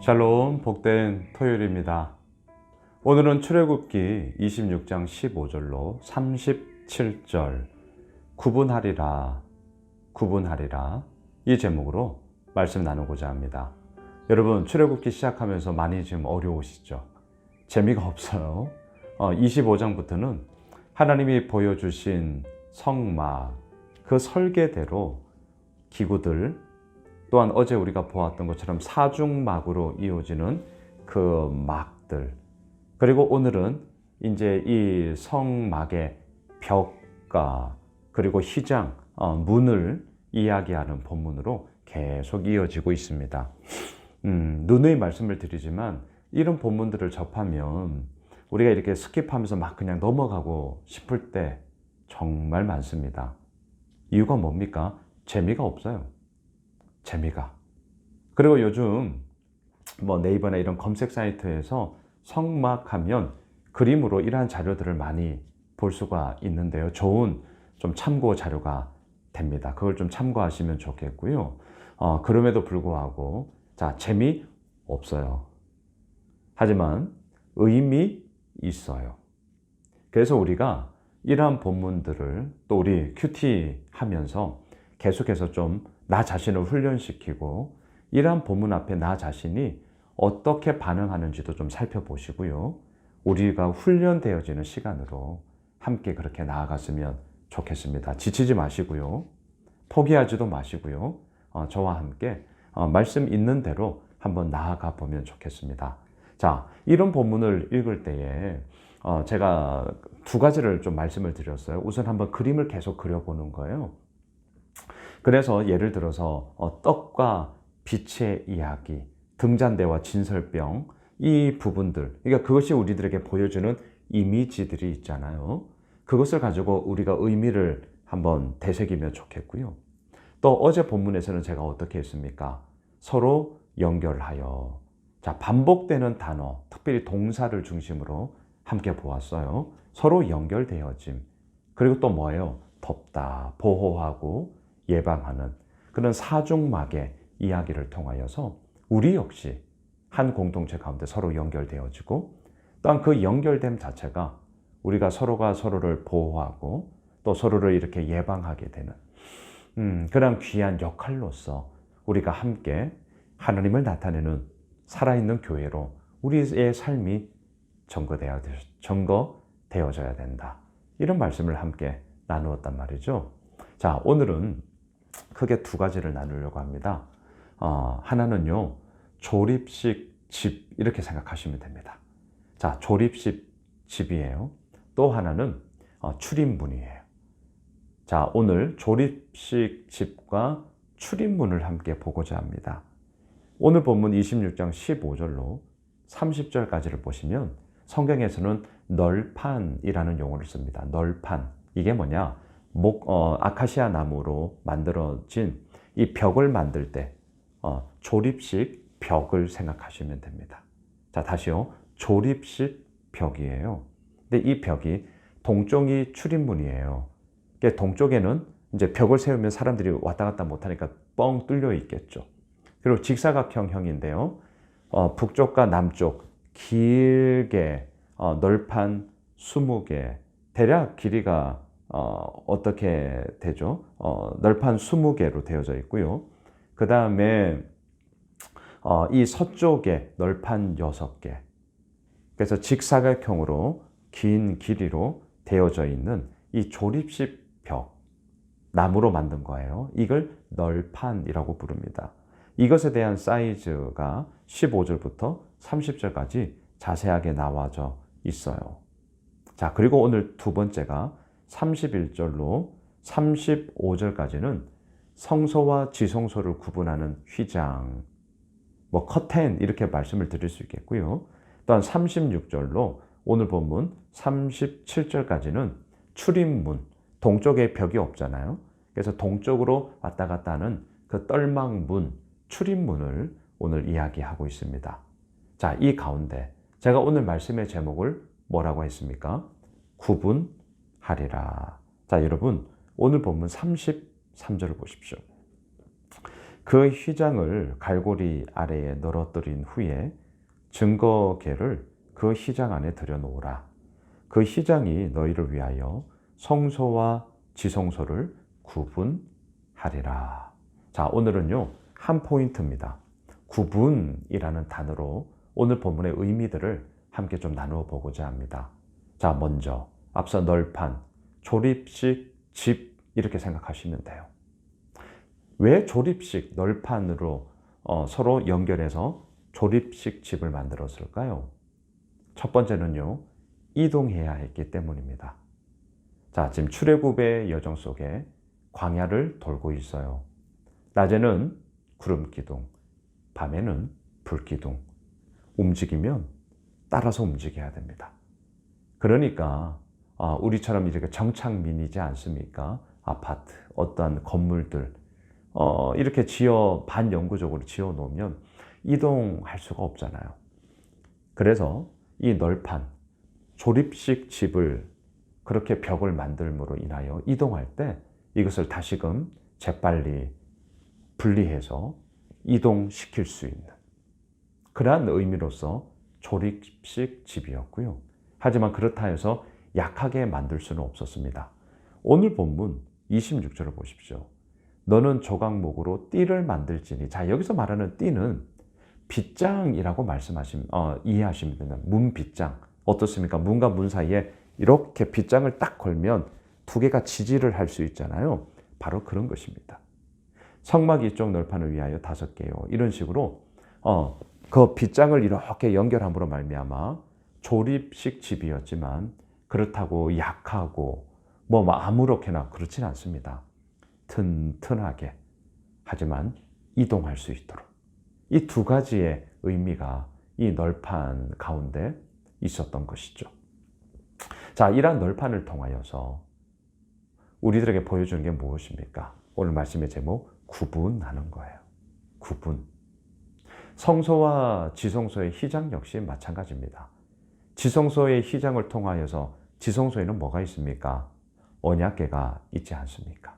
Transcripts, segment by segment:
샬롬 복된 토요일입니다. 오늘은 출애굽기 26장 15절로 37절 구분하리라 구분하리라 이 제목으로 말씀 나누고자 합니다. 여러분 출애굽기 시작하면서 많이 지금 어려우시죠? 재미가 없어요. 25장부터는 하나님이 보여주신 성막 그 설계대로 기구들 또한 어제 우리가 보았던 것처럼 사중막으로 이어지는 그 막들 그리고 오늘은 이제 이 성막의 벽과 그리고 휘장 어, 문을 이야기하는 본문으로 계속 이어지고 있습니다. 음, 누누이 말씀을 드리지만 이런 본문들을 접하면 우리가 이렇게 스킵하면서 막 그냥 넘어가고 싶을 때 정말 많습니다. 이유가 뭡니까? 재미가 없어요. 재미가. 그리고 요즘 뭐 네이버나 이런 검색 사이트에서 성막하면 그림으로 이러한 자료들을 많이 볼 수가 있는데요. 좋은 좀 참고 자료가 됩니다. 그걸 좀 참고하시면 좋겠고요. 어, 그럼에도 불구하고 자 재미 없어요. 하지만 의미 있어요. 그래서 우리가 이러한 본문들을 또 우리 큐티 하면서 계속해서 좀 나 자신을 훈련시키고 이러한 본문 앞에 나 자신이 어떻게 반응하는지도 좀 살펴보시고요. 우리가 훈련되어지는 시간으로 함께 그렇게 나아갔으면 좋겠습니다. 지치지 마시고요. 포기하지도 마시고요. 어, 저와 함께 어, 말씀 있는 대로 한번 나아가 보면 좋겠습니다. 자, 이런 본문을 읽을 때에 어, 제가 두 가지를 좀 말씀을 드렸어요. 우선 한번 그림을 계속 그려보는 거예요. 그래서 예를 들어서 어, 떡과 빛의 이야기, 등잔대와 진설병 이 부분들, 그러니까 그것이 우리들에게 보여주는 이미지들이 있잖아요. 그것을 가지고 우리가 의미를 한번 되새기면 좋겠고요. 또 어제 본문에서는 제가 어떻게 했습니까? 서로 연결하여 자 반복되는 단어, 특별히 동사를 중심으로 함께 보았어요. 서로 연결되어짐. 그리고 또 뭐예요? 덮다, 보호하고 예방하는 그런 사중막의 이야기를 통하여서 우리 역시 한 공동체 가운데 서로 연결되어지고 또한 그 연결됨 자체가 우리가 서로가 서로를 보호하고 또 서로를 이렇게 예방하게 되는 음, 그런 귀한 역할로서 우리가 함께 하나님을 나타내는 살아있는 교회로 우리의 삶이 점거되어, 점거되어져야 된다. 이런 말씀을 함께 나누었단 말이죠. 자, 오늘은 크게 두 가지를 나누려고 합니다. 어, 하나는요, 조립식 집, 이렇게 생각하시면 됩니다. 자, 조립식 집이에요. 또 하나는 어, 출입문이에요. 자, 오늘 조립식 집과 출입문을 함께 보고자 합니다. 오늘 본문 26장 15절로 30절까지를 보시면 성경에서는 널판이라는 용어를 씁니다. 널판. 이게 뭐냐? 목, 어, 아카시아 나무로 만들어진 이 벽을 만들 때 어, 조립식 벽을 생각하시면 됩니다. 자, 다시요. 조립식 벽이에요. 근데 이 벽이 동쪽이 출입문이에요. 동쪽에는 이제 벽을 세우면 사람들이 왔다 갔다 못하니까 뻥 뚫려 있겠죠. 그리고 직사각형형인데요. 어, 북쪽과 남쪽 길게 어, 널판 20개, 대략 길이가 어, 떻게 되죠? 어, 널판 20개로 되어져 있고요. 그 다음에 어, 이 서쪽에 널판 6개. 그래서 직사각형으로 긴 길이로 되어져 있는 이 조립식 벽, 나무로 만든 거예요. 이걸 널판이라고 부릅니다. 이것에 대한 사이즈가 15절부터 30절까지 자세하게 나와져 있어요. 자, 그리고 오늘 두 번째가 31절로 35절까지는 성소와 지성소를 구분하는 휘장, 뭐 커튼 이렇게 말씀을 드릴 수 있겠고요. 또한 36절로 오늘 본문 37절까지는 출입문, 동쪽에 벽이 없잖아요. 그래서 동쪽으로 왔다 갔다 하는 그 떨막문, 출입문을 오늘 이야기하고 있습니다. 자, 이 가운데 제가 오늘 말씀의 제목을 뭐라고 했습니까? 구분하리라. 자, 여러분, 오늘 본문 33절을 보십시오. 그 휘장을 갈고리 아래에 널어뜨린 후에 증거계를 그 휘장 안에 들여놓으라. 그 휘장이 너희를 위하여 성소와 지성소를 구분하리라. 자, 오늘은요, 한 포인트입니다. 구분이라는 단어로 오늘 본문의 의미들을 함께 좀 나누어 보고자 합니다. 자, 먼저 앞서 널판, 조립식, 집 이렇게 생각하시면 돼요. 왜 조립식 널판으로 어, 서로 연결해서 조립식 집을 만들었을까요? 첫 번째는요, 이동해야 했기 때문입니다. 자, 지금 출애굽의 여정 속에 광야를 돌고 있어요. 낮에는 구름 기둥, 밤에는 불 기둥. 움직이면 따라서 움직여야 됩니다. 그러니까 아, 우리처럼 이렇게 정착민이지 않습니까? 아파트, 어떠한 건물들 어, 이렇게 지어 반영구적으로 지어 놓으면 이동할 수가 없잖아요. 그래서 이 널판 조립식 집을 그렇게 벽을 만들므로 인하여 이동할 때 이것을 다시금 재빨리 분리해서 이동시킬 수 있는 그러한 의미로서 조립식 집이었고요. 하지만 그렇다 해서 약하게 만들 수는 없었습니다. 오늘 본문 26절을 보십시오. 너는 조각목으로 띠를 만들지니 자 여기서 말하는 띠는 빗장이라고 말씀하시면 어, 이해하시면 됩니다. 문 빗장 어떻습니까? 문과 문 사이에 이렇게 빗장을 딱 걸면 두 개가 지지를 할 수 있잖아요. 바로 그런 것입니다. 성막 이쪽 널판을 위하여 다섯 개요. 이런 식으로 어, 그 빗장을 이렇게 연결함으로 말미암아 조립식 집이었지만 그렇다고 약하고 뭐 아무렇게나 그렇진 않습니다. 튼튼하게 하지만 이동할 수 있도록 이 두 가지의 의미가 이 널판 가운데 있었던 것이죠. 자, 이러한 널판을 통하여서 우리들에게 보여주는 게 무엇입니까? 오늘 말씀의 제목 구분하는 거예요. 구분. 성소와 지성소의 휘장 역시 마찬가지입니다. 지성소의 휘장을 통하여서 지성소에는 뭐가 있습니까? 언약계가 있지 않습니까?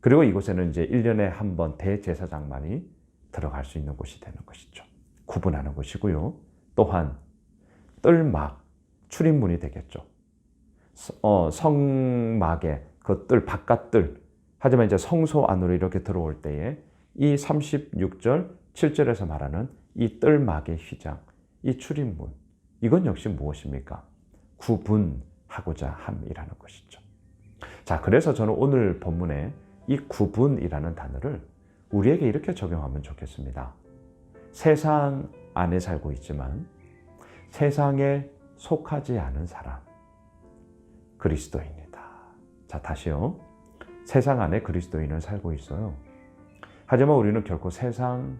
그리고 이곳에는 이제 1년에 한 번 대제사장만이 들어갈 수 있는 곳이 되는 것이죠. 구분하는 것이고요. 또한 뜰막, 출입문이 되겠죠. 어, 성막의 그 뜰, 바깥뜰. 하지만 이제 성소 안으로 이렇게 들어올 때에 이 36절, 7절에서 말하는 이 뜰막의 휘장, 이 출입문. 이건 역시 무엇입니까? 구분하고자 함이라는 것이죠. 자, 그래서 저는 오늘 본문에 이 구분이라는 단어를 우리에게 이렇게 적용하면 좋겠습니다. 세상 안에 살고 있지만 세상에 속하지 않은 사람, 그리스도입니다. 자, 다시요. 세상 안에 그리스도인은 살고 있어요. 하지만 우리는 결코 세상에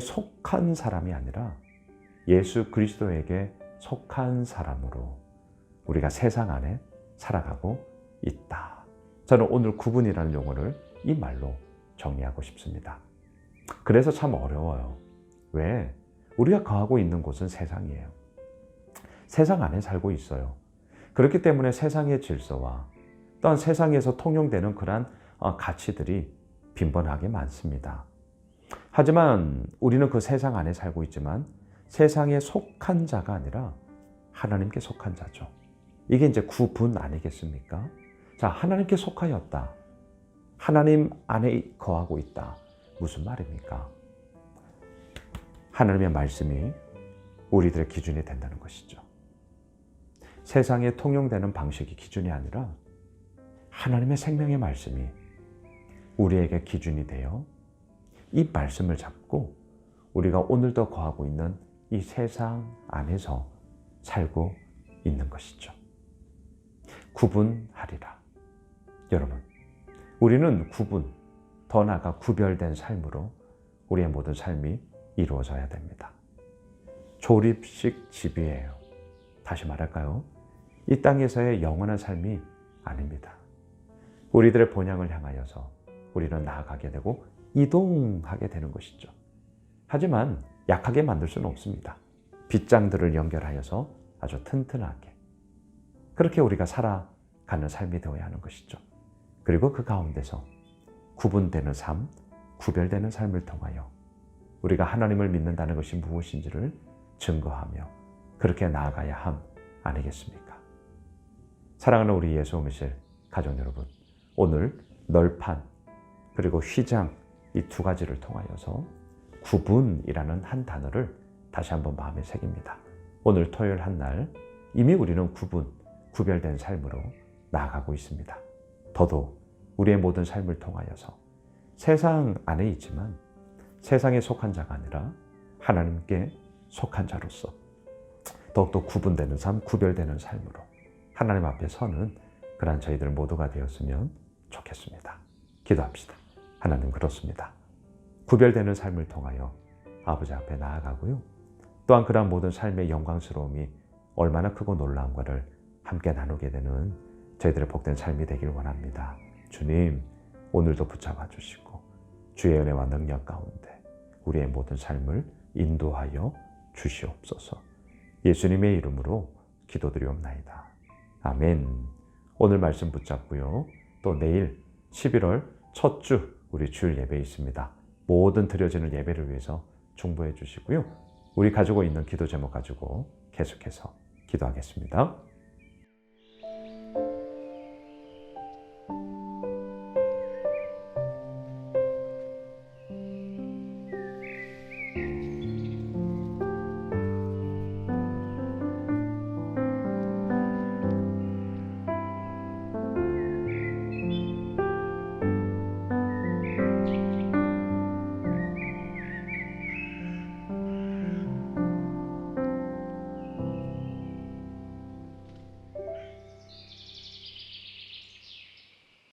속한 사람이 아니라 예수 그리스도에게 속한 사람으로 우리가 세상 안에 살아가고 있다. 저는 오늘 구분이라는 용어를 이 말로 정리하고 싶습니다. 그래서 참 어려워요. 왜? 우리가 거하고 있는 곳은 세상이에요. 세상 안에 살고 있어요. 그렇기 때문에 세상의 질서와 또한 세상에서 통용되는 그러한 어, 가치들이 빈번하게 많습니다. 하지만 우리는 그 세상 안에 살고 있지만 세상에 속한 자가 아니라 하나님께 속한 자죠. 이게 이제 구분 아니겠습니까? 자, 하나님께 속하였다. 하나님 안에 거하고 있다. 무슨 말입니까? 하나님의 말씀이 우리들의 기준이 된다는 것이죠. 세상에 통용되는 방식이 기준이 아니라 하나님의 생명의 말씀이 우리에게 기준이 되어 이 말씀을 잡고 우리가 오늘도 거하고 있는 이 세상 안에서 살고 있는 것이죠. 구분하리라. 여러분, 우리는 구분, 더 나아가 구별된 삶으로 우리의 모든 삶이 이루어져야 됩니다. 조립식 집이에요. 다시 말할까요? 이 땅에서의 영원한 삶이 아닙니다. 우리들의 본향을 향하여서 우리는 나아가게 되고 이동하게 되는 것이죠. 하지만 약하게 만들 수는 없습니다. 빗장들을 연결하여서 아주 튼튼하게 그렇게 우리가 살아가는 삶이 되어야 하는 것이죠. 그리고 그 가운데서 구분되는 삶, 구별되는 삶을 통하여 우리가 하나님을 믿는다는 것이 무엇인지를 증거하며 그렇게 나아가야 함 아니겠습니까? 사랑하는 우리 예수 오미실 가족 여러분, 오늘 널판 그리고 휘장 이 두 가지를 통하여서 구분이라는 한 단어를 다시 한번 마음에 새깁니다. 오늘 토요일 한 날 이미 우리는 구분, 구별된 삶으로 나아가고 있습니다. 더더욱 우리의 모든 삶을 통하여서 세상 안에 있지만 세상에 속한 자가 아니라 하나님께 속한 자로서 더욱더 구분되는 삶, 구별되는 삶으로 하나님 앞에 서는 그러한 저희들 모두가 되었으면 좋겠습니다. 기도합시다. 하나님 그렇습니다. 구별되는 삶을 통하여 아버지 앞에 나아가고요. 또한 그러한 모든 삶의 영광스러움이 얼마나 크고 놀라운가를 함께 나누게 되는 저희들의 복된 삶이 되길 원합니다. 주님, 오늘도 붙잡아 주시고 주의 은혜와 능력 가운데 우리의 모든 삶을 인도하여 주시옵소서. 예수님의 이름으로 기도드리옵나이다. 아멘. 오늘 말씀 붙잡고요. 또 내일 11월 첫 주 우리 주일 예배 있습니다. 모든 드려지는 예배를 위해서 중보해 주시고요. 우리 가지고 있는 기도 제목 가지고 계속해서 기도하겠습니다.